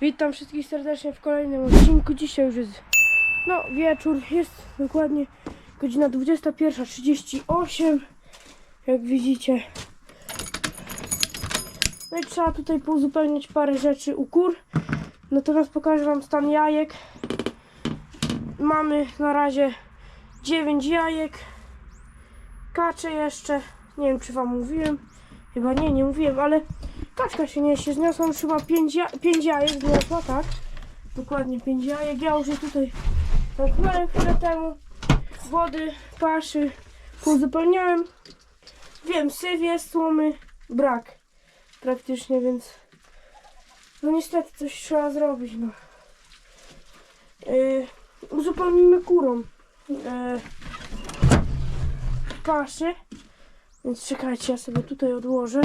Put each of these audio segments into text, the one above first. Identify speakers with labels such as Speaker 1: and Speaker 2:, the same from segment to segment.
Speaker 1: Witam wszystkich serdecznie w kolejnym odcinku. Dzisiaj już jest no wieczór, jest dokładnie godzina 21.38 jak widzicie. No i trzeba tutaj pouzupełnić parę rzeczy u kur. Natomiast pokażę Wam stan jajek. Mamy na razie 9 jajek. Kacze jeszcze. Nie wiem czy Wam mówiłem. Chyba nie, nie mówiłem, ale kaczka się niesie. Zniosłam chyba 5 ja pięć jajek, zniosła, tak? Dokładnie 5 jajek. Ja już je tutaj zamknąłem chwilę temu. Wody, paszy pouzupełniałem. Wiem, jest, słomy brak praktycznie, więc no niestety coś trzeba zrobić, no. Yy, uzupełnimy kurą yy, paszy, więc czekajcie, ja sobie tutaj odłożę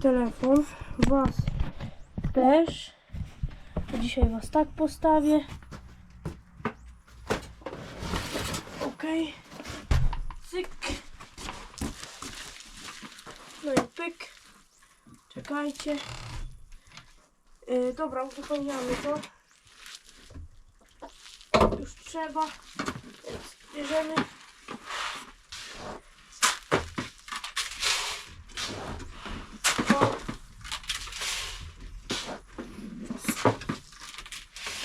Speaker 1: telefon, was też. Dzisiaj was tak postawię. Okej. Cyk. No i pyk. Czekajcie. Yy, dobra, uzupełniamy to. Już trzeba. Więc bierzemy. O.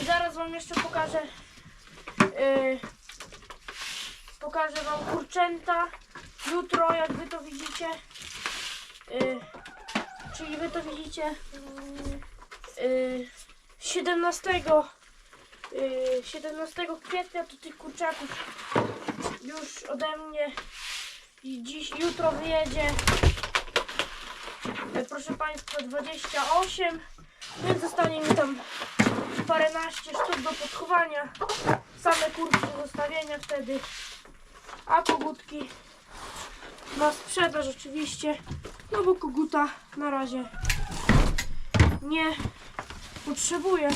Speaker 1: I zaraz wam jeszcze pokażę. Yy, pokażę wam kurczęta. Jutro, jak wy to widzicie. Yy, czyli wy to widzicie. Yy, 17, yy, 17 kwietnia to tych kurczaków już ode mnie i dziś, jutro wyjedzie e, proszę Państwa 28 więc zostanie mi tam paręnaście sztuk do podchowania. Same kurki do zostawienia wtedy. A kogutki na sprzedaż oczywiście no bo koguta na razie nie potrzebuję.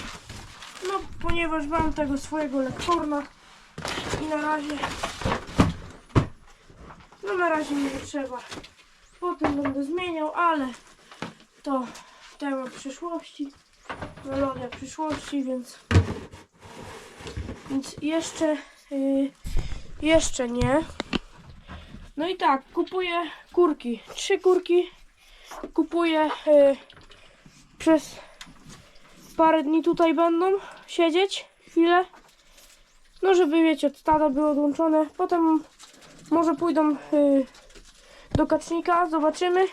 Speaker 1: No ponieważ mam tego swojego lektorna i na razie no na razie nie trzeba. Potem będę zmieniał ale to temat przyszłości melodia przyszłości więc więc jeszcze yy, jeszcze nie. No i tak kupuję kurki trzy kurki. Kupuję yy, przez parę dni tutaj będą siedzieć chwilę. No żeby wiecie od stada były odłączone potem może pójdą yy, do kacznika zobaczymy.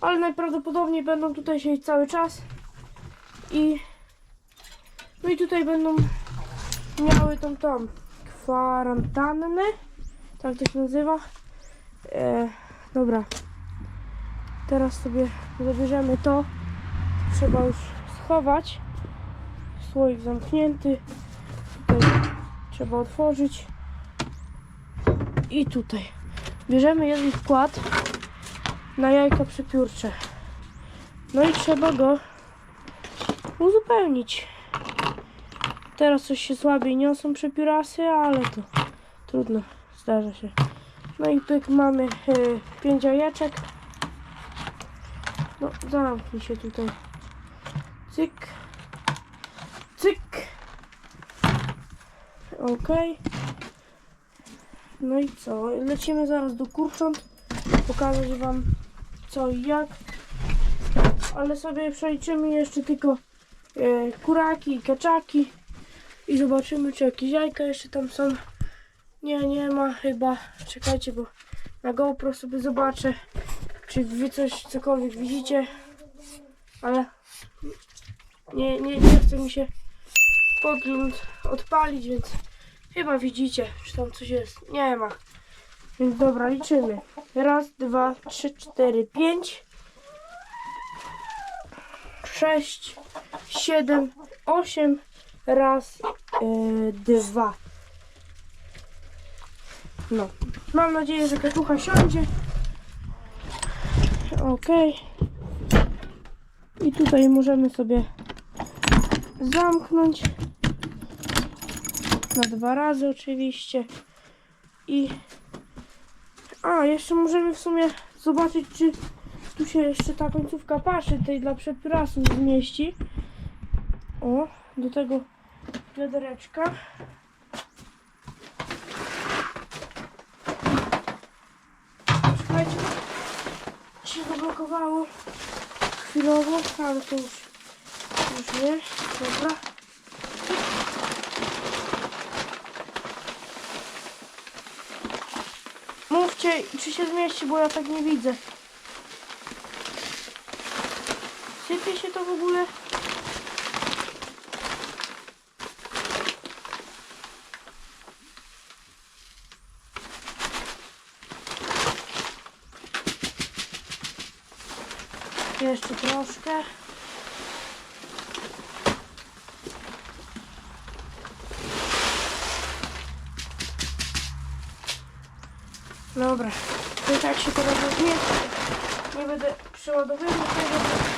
Speaker 1: Ale najprawdopodobniej będą tutaj siedzieć cały czas i no i tutaj będą miały tą tą kwarantannę tak to się nazywa. E, dobra. Teraz sobie zabierzemy to. Trzeba już schować. Słoik zamknięty. Tutaj trzeba otworzyć. I tutaj. Bierzemy jeden wkład na jajka przepiórcze no i trzeba go uzupełnić. Teraz coś się słabiej niosą przepiórasy ale to trudno zdarza się. No i pyk mamy y, pięć jajeczek. No zamknij się tutaj. Cyk. Cyk. Okej. No i co? Lecimy zaraz do kurcząt. Pokazać wam co i jak. Ale sobie przeliczymy jeszcze tylko e, kuraki i kaczaki i zobaczymy czy jakieś jajka jeszcze tam są nie, nie ma chyba czekajcie, bo na GoPro sobie zobaczę czy wy coś, cokolwiek widzicie ale nie, nie, nie chce mi się podgląd odpalić, więc chyba widzicie, czy tam coś jest. Nie ma. Więc dobra, liczymy. Raz, dwa, trzy, cztery, pięć, sześć, siedem, osiem, raz, yy. No. Mam nadzieję, że katucha siądzie. Okej. I tutaj możemy sobie zamknąć na dwa razy oczywiście i a jeszcze możemy w sumie zobaczyć czy tu się jeszcze ta końcówka paszy tej dla przeprasów zmieści O, do tego wiadereczka. Czekajcie, się zablokowało chwilowo, ale to już, już nie. Dobra. Mówcie, czy się zmieści, bo ja tak nie widzę. Sypie się to w ogóle? Jeszcze troszkę. Dobra, to tak się teraz zmieści. Nie będę przeładowywał tego.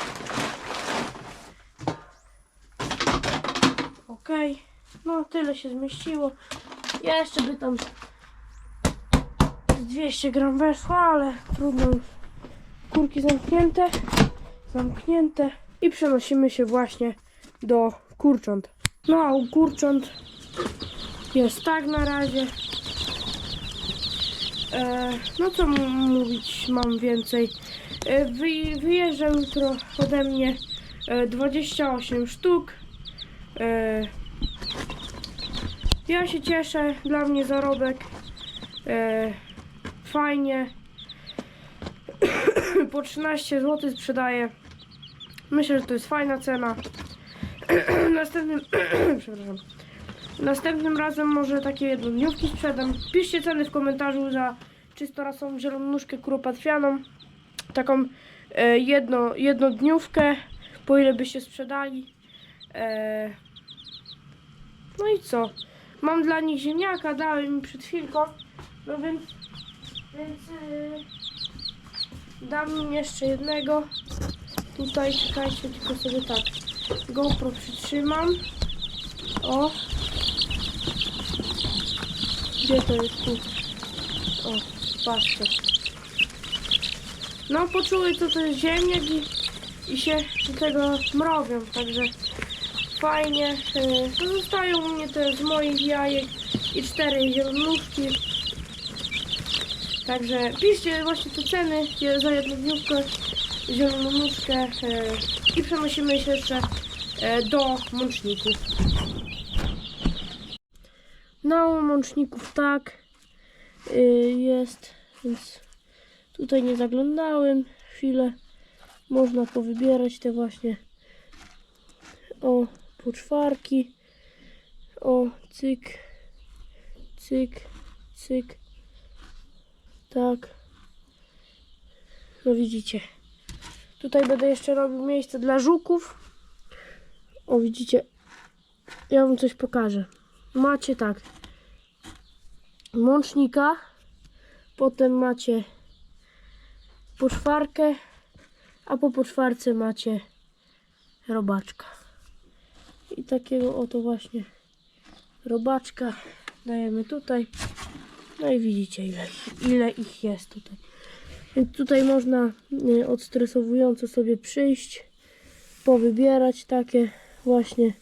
Speaker 1: Okej, no tyle się zmieściło. Jeszcze by tam z 200 gram weszło, ale trudno. Kurki zamknięte, zamknięte i przenosimy się właśnie do kurcząt. No a u kurcząt jest tak na razie. E, no co mówić mam więcej. E, wy, jutro ode mnie e, 28 sztuk. E, ja się cieszę, dla mnie zarobek. E, fajnie. Po 13 zł sprzedaję. Myślę, że to jest fajna cena. Następnym, przepraszam. Następnym razem może takie jednodniówki sprzedam. Piszcie ceny w komentarzu za czystorasową zieloną nóżkę kuropatwianą. Taką e, jedno, jednodniówkę, po ile byście sprzedali. E, no i co? Mam dla nich ziemniaka, dałem mi przed chwilką. No więc, więc e, dam im jeszcze jednego. Tutaj czekajcie, tylko sobie tak. GoPro przytrzymam. O, gdzie to jest tu? O, patrzcie. No, poczuły to jest ziemniak i, i się do tego mrowią, także fajnie. Yy, no zostają u mnie te z moich jajek i cztery zielonuszki. Także piszcie właśnie te ceny za jedną dniówkę, zieloną nóżkę yy, i przenosimy się jeszcze yy, do mączników. No, łączników tak y, jest, więc tutaj nie zaglądałem chwilę. Można powybierać te właśnie o poczwarki. O, cyk, cyk, cyk. Tak. No widzicie. Tutaj będę jeszcze robił miejsce dla żuków. O, widzicie. Ja wam coś pokażę macie tak łącznika, potem macie poczwarkę, a po poczwarce macie robaczka. I takiego oto właśnie robaczka dajemy tutaj. No i widzicie ile, ile ich jest tutaj. Więc tutaj można y, odstresowująco sobie przyjść, powybierać takie właśnie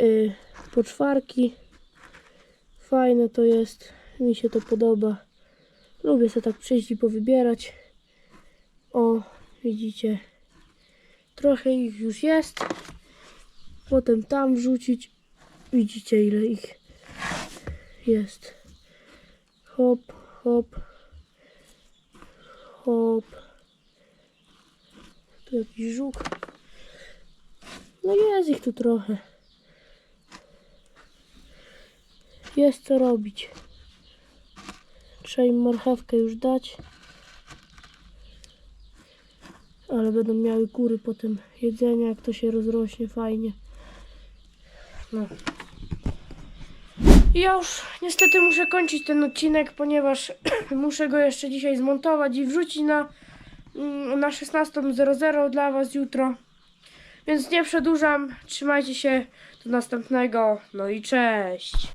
Speaker 1: y, poczwarki. Fajne to jest, mi się to podoba. Lubię sobie tak przyjść i powybierać. O, widzicie, trochę ich już jest. Potem tam wrzucić. Widzicie ile ich jest. Hop, hop, hop. Tu jakiś żuk. No jest ich tu trochę. Jest co robić. Trzeba im marchewkę już dać. Ale będą miały kury potem jedzenia, jak to się rozrośnie fajnie. No. I Ja już niestety muszę kończyć ten odcinek, ponieważ muszę go jeszcze dzisiaj zmontować i wrzucić na, mm, na 16.00 dla Was jutro. Więc nie przedłużam. Trzymajcie się. Do następnego. No i cześć.